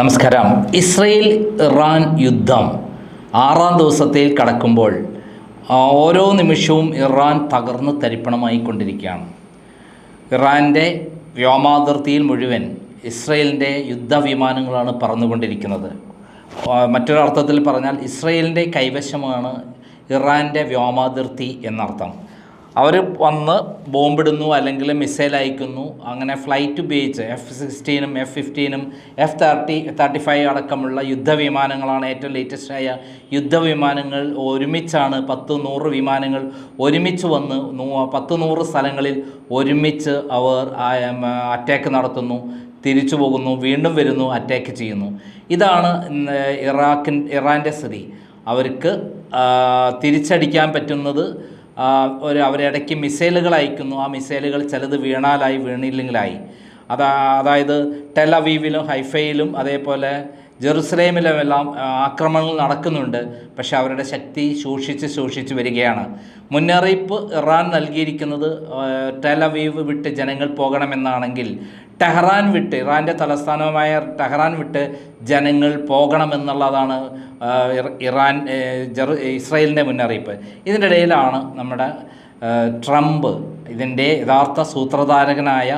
നമസ്കാരം. Israel Iran യുദ്ധം ആറാം ദിവസത്തിൽ കടക്കുമ്പോൾ ഓരോ നിമിഷവും ഇറാൻ തകർന്ന് തരിപ്പണമായി കൊണ്ടിരിക്കുകയാണ് ഇറാന്റെ വ്യോമാതിർത്തിയിൽ മുഴുവൻ ഇസ്രയേലിന്റെ യുദ്ധവിമാനങ്ങളാണ് പറന്നുകൊണ്ടിരിക്കുന്നത്. മറ്റൊരർത്ഥത്തിൽ പറഞ്ഞാൽ ഇസ്രയേലിന്റെ കൈവശമാണ് ഇറാന്റെ വ്യോമാതിർത്തി എന്നർത്ഥം. അവർ വന്ന് ബോംബിടുന്നു അല്ലെങ്കിൽ മിസൈൽ അയക്കുന്നു. അങ്ങനെ ഫ്ലൈറ്റ് ഉപയോഗിച്ച് എഫ് സിക്സ്റ്റീനും എഫ് ഫിഫ്റ്റീനും എഫ് തേർട്ടി തേർട്ടി ഫൈവ് അടക്കമുള്ള യുദ്ധവിമാനങ്ങളാണ് ഏറ്റവും ലേറ്റസ്റ്റ് ആയ യുദ്ധവിമാനങ്ങൾ. ഒരുമിച്ചാണ് പത്ത് നൂറ് വിമാനങ്ങൾ ഒരുമിച്ച് വന്ന് പത്ത് നൂറ് സ്ഥലങ്ങളിൽ ഒരുമിച്ച് അവർ അറ്റാക്ക് നടത്തുന്നു തിരിച്ചു പോകുന്നു വീണ്ടും വരുന്നു അറ്റാക്ക് ചെയ്യുന്നു. ഇതാണ് ഇറാഖിൻ ഇറാന്റെ സ്ഥിതി. അവർക്ക് തിരിച്ചടിക്കാൻ പറ്റുന്നത് ഒരു അവരിടയ്ക്ക് മിസൈലുകൾ അയക്കുന്നു. ആ മിസൈലുകൾ ചിലത് വീണാലായി വീണില്ലെങ്കിലായി. അതാ അതായത് ടെലവീവിലും ഹൈഫയിലും അതേപോലെ ജെറുസലേമിലുമെല്ലാം ആക്രമണങ്ങൾ നടക്കുന്നുണ്ട്. പക്ഷേ അവരുടെ ശക്തി സൂക്ഷിച്ച് സൂക്ഷിച്ച് വരികയാണ്. മുന്നറിയിപ്പ് ഇറാൻ നൽകിയിരിക്കുന്നത് ടെലവീവ് വിട്ട് ജനങ്ങൾ പോകണമെന്നാണെങ്കിൽ ടെഹ്റാൻ വിട്ട് ഇറാന്റെ തലസ്ഥാനമായ ടെഹ്റാൻ വിട്ട് ജനങ്ങൾ പോകണമെന്നുള്ളതാണ് ഇറാൻ ജെറു ഇസ്രയേലിന്റെ മുന്നറിയിപ്പ്. ഇതിന്റെ ഇടയിലാണ് നമ്മുടെ ട്രംപ് ഇതിന്റെ യഥാർത്ഥ സൂത്രധാരകനായ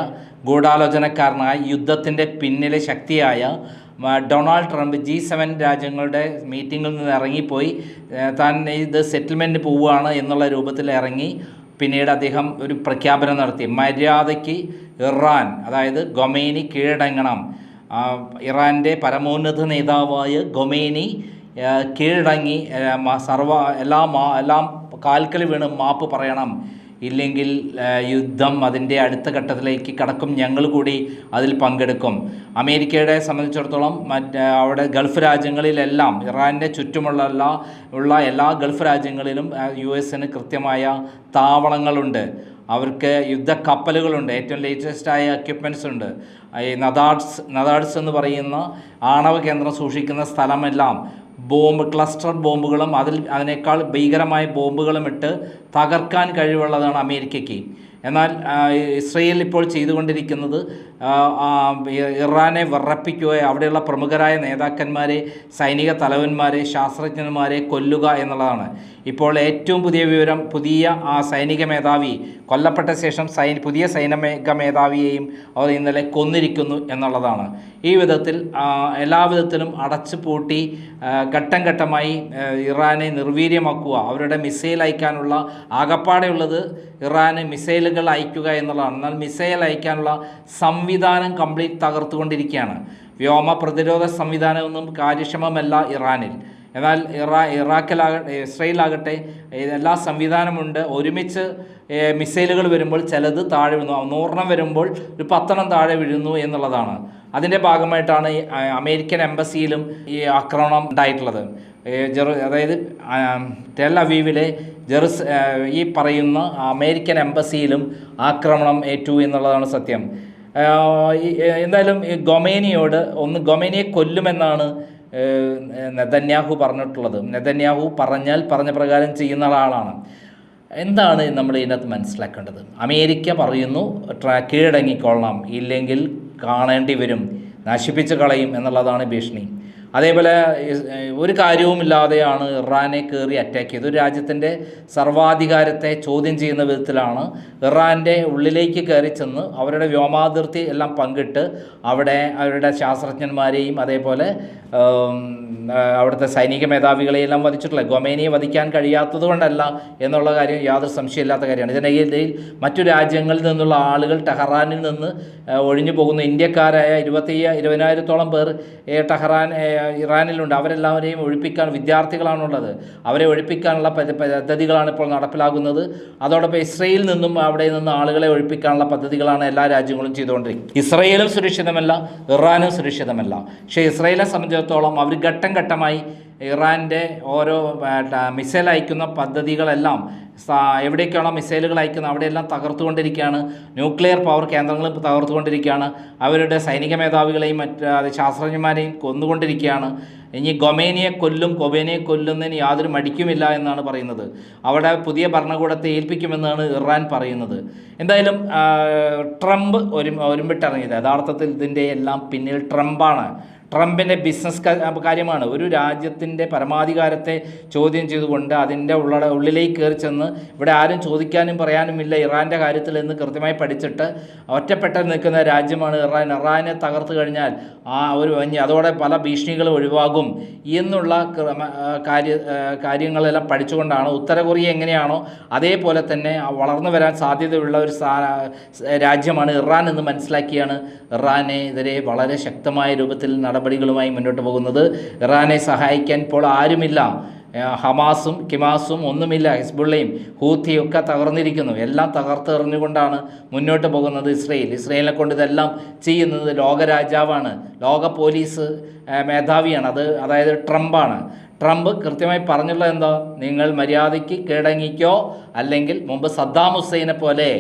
ഗൂഢാലോചനക്കാരനായ യുദ്ധത്തിന്റെ പിന്നിലെ ശക്തിയായ ഡൊണാൾഡ് ട്രംപ് ജി സെവൻ രാജ്യങ്ങളുടെ മീറ്റിങ്ങിൽ നിന്ന് ഇറങ്ങിപ്പോയി. താൻ ഇത് സെറ്റിൽമെന്റ് പോവുകയാണ് എന്നുള്ള രൂപത്തിൽ ഇറങ്ങി പിന്നീട് അദ്ദേഹം ഒരു പ്രഖ്യാപനം നടത്തി. മര്യാദയ്ക്ക് ഇറാൻ അതായത് ഗൊമേനി കീഴടങ്ങണം. ഇറാന്റെ പരമോന്നത നേതാവായ ഗൊമേനി കീഴടങ്ങി സർവ എല്ലാ മാ എല്ലാം കാൽക്കൽ വീണ് മാപ്പ് പറയണം. ഇല്ലെങ്കിൽ യുദ്ധം അതിന്റെ അടുത്ത ഘട്ടത്തിലേക്ക് കടക്കും. ഞങ്ങൾ കൂടി അതിൽ പങ്കെടുക്കും. അമേരിക്കയുടെ സംബന്ധിച്ചിടത്തോളം മറ്റ് അവിടെ ഗൾഫ് രാജ്യങ്ങളിലെല്ലാം ഇറാന്റെ ചുറ്റുമുള്ള എല്ലാ ഉള്ള എല്ലാ ഗൾഫ് രാജ്യങ്ങളിലും യു എസിന് കൃത്യമായ താവളങ്ങളുണ്ട്. അവർക്ക് യുദ്ധ കപ്പലുകളുണ്ട് ഏറ്റവും ലേറ്റസ്റ്റ് ആയ എക്യുപ്മെന്റ്സ് ഉണ്ട്. ഈ നദാഡ്സ് നദാഡ്സ് എന്ന് പറയുന്ന ആണവ കേന്ദ്രം സൂക്ഷിക്കുന്ന സ്ഥലമെല്ലാം ബോംബ് ക്ലസ്റ്റർ ബോംബുകളും അതിൽ അതിനേക്കാൾ ഭീകരമായ ബോംബുകളും ഇട്ട് തകർക്കാൻ കഴിവുള്ളതാണ് അമേരിക്കയ്ക്ക്. എന്നാൽ ഇസ്രയേൽ ഇപ്പോൾ ചെയ്തുകൊണ്ടിരിക്കുന്നത് ഇറാനെ വിറപ്പിക്കുക അവിടെയുള്ള പ്രമുഖരായ നേതാക്കന്മാരെ സൈനിക തലവന്മാരെ ശാസ്ത്രജ്ഞന്മാരെ കൊല്ലുക എന്നുള്ളതാണ്. ഇപ്പോൾ ഏറ്റവും പുതിയ വിവരം പുതിയ ആ സൈനിക മേധാവി കൊല്ലപ്പെട്ട ശേഷം സൈ പുതിയ സൈനിക മേധാവിയെയും അവർ ഇന്നലെ കൊന്നിരിക്കുന്നു എന്നുള്ളതാണ്. ഈ വിധത്തിൽ എല്ലാ വിധത്തിലും അടച്ചു പൂട്ടി ഘട്ടം ഘട്ടമായി ഇറാനെ നിർവീര്യമാക്കുക അവരുടെ മിസൈൽ അയക്കാനുള്ള ആകപ്പാടെയുള്ളത് ഇറാന് മിസൈലുകൾ അയക്കുക എന്നുള്ളതാണ്. എന്നാൽ മിസൈൽ അയക്കാനുള്ള സംവിധാനം കംപ്ലീറ്റ് തകർത്തുകൊണ്ടിരിക്കുകയാണ്. വ്യോമ പ്രതിരോധ സംവിധാനമൊന്നും കാര്യക്ഷമമല്ല ഇറാനിൽ. എന്നാൽ ഇറാ ഇറാഖിലാകട്ടെ ഇസ്രയേലാകട്ടെ എല്ലാ സംവിധാനമുണ്ട്. ഒരുമിച്ച് മിസൈലുകൾ വരുമ്പോൾ ചിലത് താഴെ വീഴുന്നു നൂറെണ്ണം വരുമ്പോൾ ഒരു പത്തെണ്ണം താഴെ വീഴുന്നു എന്നുള്ളതാണ്. അതിന്റെ ഭാഗമായിട്ടാണ് അമേരിക്കൻ എംബസിയിലും ഈ ആക്രമണം ഉണ്ടായിട്ടുള്ളത്. അതായത് തെല്ലവീവിലെ അവീവിലെ ജെറുസ് ഈ പറയുന്ന അമേരിക്കൻ എംബസിയിലും ആക്രമണം ഏറ്റു എന്നുള്ളതാണ് സത്യം. എന്തായാലും ഗൊമേനിയോട് ഒന്ന് ഗൊമേനിയെ കൊല്ലുമെന്നാണ് നെതന്യാഹു പറഞ്ഞിട്ടുള്ളത്. നെതന്യാഹു പറഞ്ഞാൽ പറഞ്ഞ പ്രകാരം ചെയ്യുന്ന ആളാണ് എന്താണ് നമ്മൾ ഇതിനകത്ത് മനസ്സിലാക്കേണ്ടത്? അമേരിക്ക പറയുന്നു കീഴടങ്ങിക്കൊള്ളാം. ഇല്ലെങ്കിൽ കാണേണ്ടി വരും. നശിപ്പിച്ച് കളയും എന്നുള്ളതാണ് ഭീഷണി. അതേപോലെ ഒരു കാര്യവുമില്ലാതെയാണ് ഇറാനെ കയറി അറ്റാക്ക് ചെയ്തത്. ഒരു രാജ്യത്തിന്റെ സർവാധികാരത്തെ ചോദ്യം ചെയ്യുന്ന വിധത്തിലാണ് ഇറാന്റെ ഉള്ളിലേക്ക് കയറി ചെന്ന് അവരുടെ വ്യോമാതിർത്തി എല്ലാം പങ്കിട്ട് അവിടെ അവരുടെ ശാസ്ത്രജ്ഞന്മാരെയും അതേപോലെ അവിടുത്തെ സൈനിക മേധാവികളെയെല്ലാം വധിച്ചിട്ടുള്ളത്. ഗൊമേനിയെ വധിക്കാൻ കഴിയാത്തത് കൊണ്ടല്ല എന്നുള്ള കാര്യം യാതൊരു സംശയമില്ലാത്ത കാര്യമാണ്. ഇതിനിടയിൽ മറ്റു രാജ്യങ്ങളിൽ നിന്നുള്ള ആളുകൾ ടെഹ്റാനിൽ നിന്ന് ഒഴിഞ്ഞു പോകുന്ന ഇന്ത്യക്കാരായ ഇരുപത്തി ഇരുപതിനായിരത്തോളം പേർ ടെഹ്റാൻ ഇറാനിലുണ്ട്. അവരെല്ലാവരെയും ഒഴിപ്പിക്കാൻ വിദ്യാർത്ഥികളാണുള്ളത്. അവരെ ഒഴിപ്പിക്കാനുള്ള പദ്ധതികളാണ് ഇപ്പോൾ നടപ്പിലാകുന്നത്. അതോടൊപ്പം ഇസ്രയേലിൽ നിന്നും അവിടെ നിന്ന് ആളുകളെ ഒഴിപ്പിക്കാനുള്ള പദ്ധതികളാണ് എല്ലാ രാജ്യങ്ങളും ചെയ്തുകൊണ്ടിരിക്കുന്നത്. ഇസ്രയേലും സുരക്ഷിതമല്ല ഇറാനും സുരക്ഷിതമല്ല. പക്ഷേ ഇസ്രയേലിനെ സംബന്ധിച്ചിടത്തോളം അവർ ഘട്ടം ഘട്ടമായി ഇറാന്റെ ഓരോ മിസൈൽ അയക്കുന്ന പദ്ധതികളെല്ലാം എവിടേക്കാണോ മിസൈലുകൾ അയക്കുന്നത് അവിടെയെല്ലാം തകർത്തുകൊണ്ടിരിക്കുകയാണ്. ന്യൂക്ലിയർ പവർ കേന്ദ്രങ്ങളും തകർത്തുകൊണ്ടിരിക്കുകയാണ്. അവരുടെ സൈനിക മേധാവികളെയും മറ്റ് ശാസ്ത്രജ്ഞന്മാരെയും കൊന്നുകൊണ്ടിരിക്കുകയാണ്. ഇനി ഗൊമേനിയെ കൊല്ലും കൊബേനിയെ കൊല്ലുന്നതിന് യാതൊരു മടിക്കുമില്ല എന്നാണ് പറയുന്നത്. അവിടെ പുതിയ ഭരണകൂടത്തെ ഏൽപ്പിക്കുമെന്നാണ് ഇറാൻ പറയുന്നത്. എന്തായാലും ട്രംപ് ഒരു ഒരുമ്പിട്ടിറങ്ങിയത്. യഥാർത്ഥത്തിൽ ഇതിന്റെ എല്ലാം പിന്നിൽ ട്രംപാണ്. ട്രംപിന്റെ ബിസിനസ് കാര്യമാണ്. ഒരു രാജ്യത്തിന്റെ പരമാധികാരത്തെ ചോദ്യം ചെയ്തുകൊണ്ട് അതിന്റെ ഉള്ള ഉള്ളിലേക്ക് കയറി ചെന്ന് ഇവിടെ ആരും ചോദിക്കാനും പറയാനുമില്ല ഇറാന്റെ കാര്യത്തിൽ എന്ന് കൃത്യമായി പഠിച്ചിട്ട് ഒറ്റപ്പെട്ട് നിൽക്കുന്ന രാജ്യമാണ് ഇറാൻ. ഇറാനെ തകർത്ത് കഴിഞ്ഞാൽ ആ ഒരു അതോടെ പല ഭീഷണികളും ഒഴിവാകും എന്നുള്ള കാര്യ കാര്യങ്ങളെല്ലാം പഠിച്ചുകൊണ്ടാണ്. ഉത്തര കൊറിയ എങ്ങനെയാണോ അതേപോലെ തന്നെ വളർന്നു വരാൻ സാധ്യതയുള്ള ഒരു രാജ്യമാണ് ഇറാൻ എന്ന് മനസ്സിലാക്കിയാണ് ഇറാനെ എതിരെ വളരെ ശക്തമായ രൂപത്തിൽ നടപടികളുമായി മുന്നോട്ട് പോകുന്നത്. ഇറാനെ സഹായിക്കാൻ ഇപ്പോൾ ആരുമില്ല. ഹമാസും കിമാസും ഒന്നുമില്ല. ഹിസ്ബുള്ളയും ഹൂത്തിയും ഒക്കെ തകർന്നിരിക്കുന്നു. എല്ലാം തകർത്തെറിഞ്ഞുകൊണ്ടാണ് മുന്നോട്ട് പോകുന്നത് ഇസ്രയേൽ. ഇസ്രയേലിനെ കൊണ്ട് ഇതെല്ലാം ചെയ്യുന്നത് ലോകരാജാവാണ്. ലോക പോലീസ് മേധാവിയാണ്. അത് അതായത് ട്രംപാണ്. ട്രംപ് കൃത്യമായി പറഞ്ഞുള്ളത് എന്തോ? നിങ്ങൾ മര്യാദയ്ക്ക് കീഴടങ്ങിക്കോ. അല്ലെങ്കിൽ മുമ്പ് സദ്ദാം ഹുസൈനെ പോലെ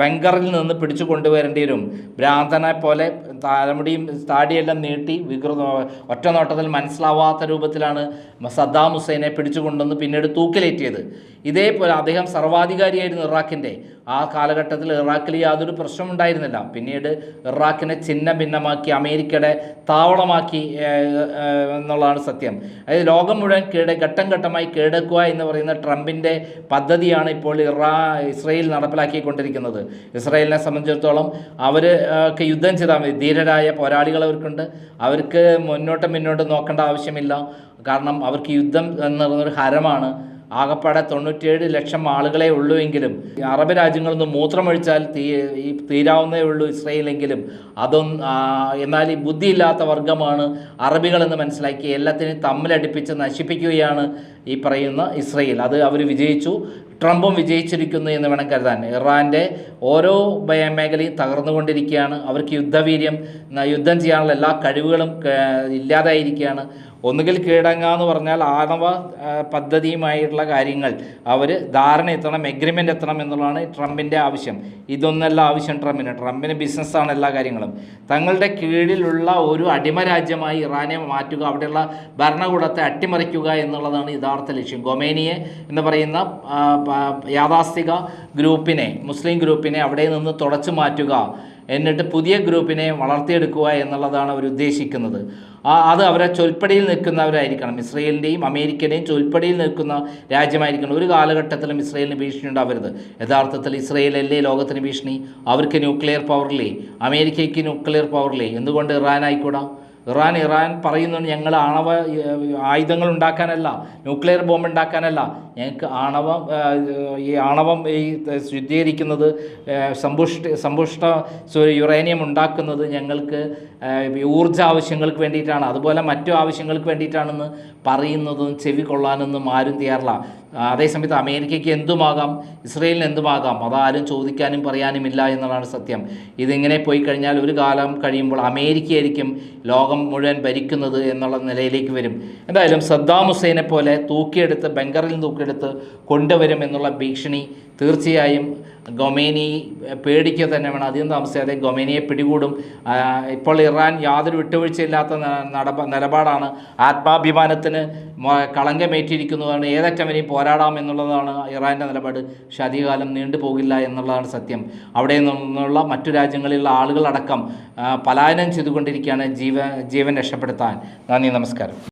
ബങ്കറിൽ നിന്ന് പിടിച്ചു കൊണ്ടുവരേണ്ടി വരും ഭ്രാന്തനെ പോലെ തലമുടിയും താടിയെല്ലാം നീട്ടി വികൃത ഒറ്റ നോട്ടത്തിൽ മനസ്സിലാവാത്ത രൂപത്തിലാണ് സദ്ദാം ഹുസൈനെ പിടിച്ചു കൊണ്ടുവന്ന് പിന്നീട് തൂക്കിലേറ്റിയത്. ഇതേപോലെ അദ്ദേഹം സർവാധികാരിയായിരുന്നു ഇറാഖിന്റെ. ആ കാലഘട്ടത്തിൽ ഇറാഖിൽ യാതൊരു പ്രശ്നം ഉണ്ടായിരുന്നില്ല പിന്നീട് ഇറാഖിനെ ഛിന്ന ഭിന്നമാക്കി അമേരിക്കയുടെ താവളമാക്കി എന്നുള്ളതാണ് സത്യം. അതായത് ലോകം മുഴുവൻ കീഴ ഘട്ടം ഘട്ടമായി കീഴടക്കുക എന്ന് പറയുന്ന ട്രംപിന്റെ പദ്ധതിയാണ് ഇപ്പോൾ ഇറാ ഇസ്രയേൽ നടപ്പിലാക്കിക്കൊണ്ടിരിക്കുന്നത്. ഇസ്രായേലിനെ സംബന്ധിച്ചിടത്തോളം അവർ ഒക്കെ യുദ്ധം ചെയ്താൽ മതി. ധീരരായ പോരാളികൾ അവർക്കുണ്ട്. അവർക്ക് മുന്നോട്ട് മുന്നോട്ട് നോക്കേണ്ട ആവശ്യമില്ല. കാരണം അവർക്ക് യുദ്ധം എന്ന് പറയുന്നൊരു ഹരമാണ്. ആകപ്പാടെ തൊണ്ണൂറ്റിയേഴ് ലക്ഷം ആളുകളെ ഉള്ളൂ എങ്കിലും അറബ് രാജ്യങ്ങളിൽ നിന്ന് മൂത്രമൊഴിച്ചാൽ തീ ഈ തീരാവുന്നേ ഉള്ളൂ ഇസ്രയേലെങ്കിലും. അതൊന്നും എന്നാൽ ഈ ബുദ്ധിയില്ലാത്ത വർഗമാണ് അറബികളെന്ന് മനസ്സിലാക്കി എല്ലാത്തിനെയും തമ്മിലടിപ്പിച്ച് നശിപ്പിക്കുകയാണ് ഈ പറയുന്ന ഇസ്രയേൽ. അത് അവർ വിജയിച്ചു. ട്രംപും വിജയിച്ചിരിക്കുന്നു എന്ന് വേണം കരുതാൻ. ഇറാന്റെ ഓരോ മേഖലയും തകർന്നുകൊണ്ടിരിക്കുകയാണ്. അവർക്ക് യുദ്ധവീര്യം യുദ്ധം ചെയ്യാനുള്ള എല്ലാ കഴിവുകളും ഇല്ലാതായിരിക്കുകയാണ്. ഒന്നുകിൽ കീഴടങ്ങാന്ന് പറഞ്ഞാൽ ആണവ പദ്ധതിയുമായിട്ടുള്ള കാര്യങ്ങൾ. അവർ ധാരണ എത്തണം എഗ്രിമെന്റ് എത്തണം എന്നുള്ളതാണ് ട്രംപിന്റെ ആവശ്യം. ഇതൊന്നല്ല ആവശ്യം ട്രംപിന്. ട്രംപിന് ബിസിനസ്സാണ് എല്ലാ കാര്യങ്ങളും. തങ്ങളുടെ കീഴിലുള്ള ഒരു അടിമരാജ്യമായി ഇറാനെ മാറ്റുക അവിടെയുള്ള ഭരണകൂടത്തെ അട്ടിമറിക്കുക എന്നുള്ളതാണ് യഥാർത്ഥ ലക്ഷ്യം. ഗൊമേനിയെ എന്ന് പറയുന്ന യാഥാസ്ഥിക ഗ്രൂപ്പിനെ മുസ്ലിം ഗ്രൂപ്പിനെ അവിടെ നിന്ന് തുടച്ചു മാറ്റുക എന്നിട്ട് പുതിയ ഗ്രൂപ്പിനെ വളർത്തിയെടുക്കുക എന്നുള്ളതാണ് അവർ ഉദ്ദേശിക്കുന്നത്. അത് അവരെ ചൊൽപ്പടിയിൽ നിൽക്കുന്നവരായിരിക്കണം. ഇസ്രയേലിന്റെയും അമേരിക്കയുടെയും ചൊൽപ്പടിയിൽ നിൽക്കുന്ന രാജ്യമായിരിക്കണം. ഒരു കാലഘട്ടത്തിലും ഇസ്രയേലിന് ഭീഷണി ഉണ്ടാവരുത്. യഥാർത്ഥത്തിൽ ഇസ്രയേലല്ലേ ലോകത്തിന് ഭീഷണി? അവർക്ക് ന്യൂക്ലിയർ പവറില്ലേ അമേരിക്കയ്ക്ക് ന്യൂക്ലിയർ പവറില്ലേ എന്തുകൊണ്ട് ഇറാൻ ആയിക്കൂടാ? ഇറാൻ ഇറാൻ പറയുന്നു ഞങ്ങൾ ആണവ ആയുധങ്ങൾ ഉണ്ടാക്കാനല്ല ന്യൂക്ലിയർ ബോംബ് ഉണ്ടാക്കാനല്ല. ഞങ്ങൾക്ക് ആണവം ഈ ആണവം ഈ ശുദ്ധീകരിക്കുന്നത് സമ്പുഷ്ട സമ്പുഷ്ട യുറേനിയം ഉണ്ടാക്കുന്നത് ഞങ്ങൾക്ക് ഊർജ ആവശ്യങ്ങൾക്ക് വേണ്ടിയിട്ടാണ്. അതുപോലെ മറ്റു ആവശ്യങ്ങൾക്ക് വേണ്ടിയിട്ടാണെന്ന് പറയുന്നതും ചെവി കൊള്ളാനൊന്നും ആരും തയ്യാറില്ല. അതേസമയത്ത് അമേരിക്കയ്ക്ക് എന്തുമാകാം? ഇസ്രയേലിന് എന്തുമാകാം? അതാരും ചോദിക്കാനും പറയാനും പറയാനുമില്ല എന്നുള്ളതാണ് സത്യം. ഇതിങ്ങനെ പോയി കഴിഞ്ഞാൽ ഒരു കാലം കഴിയുമ്പോൾ അമേരിക്കയായിരിക്കും ലോകം മുഴുവൻ ഭരിക്കുന്നത് എന്നുള്ള നിലയിലേക്ക് വരും. എന്തായാലും സദ്ദാം ഹുസൈനെ പോലെ തൂക്കിയെടുത്ത് ബംഗറിൽ തൂക്കിയെടുത്ത് കൊണ്ടുവരും എന്നുള്ള ഭീഷണി തീർച്ചയായും ഗൊമേനി പേടിക്കുക തന്നെ വേണം അധികം താമസിയാതെ ഗൊമേനിയെ പിടികൂടും. ഇപ്പോൾ ഇറാൻ യാതൊരു വിട്ടുവീഴ്ചയില്ലാത്ത നിലപാടാണ്. ആത്മാഭിമാനത്തിന് കളങ്കമേറ്റിയിരിക്കുന്നതാണ് ഏതറ്റം വരെയും പോരാടാം എന്നുള്ളതാണ് ഇറാന്റെ നിലപാട്. പക്ഷെ അധികകാലം നീണ്ടുപോകില്ല എന്നുള്ളതാണ് സത്യം. അവിടെ നിന്നുള്ള മറ്റു രാജ്യങ്ങളിലുള്ള ആളുകളടക്കം പലായനം ചെയ്തുകൊണ്ടിരിക്കുകയാണ് ജീവ ജീവൻ രക്ഷപ്പെടുത്താൻ. നന്ദി നമസ്കാരം.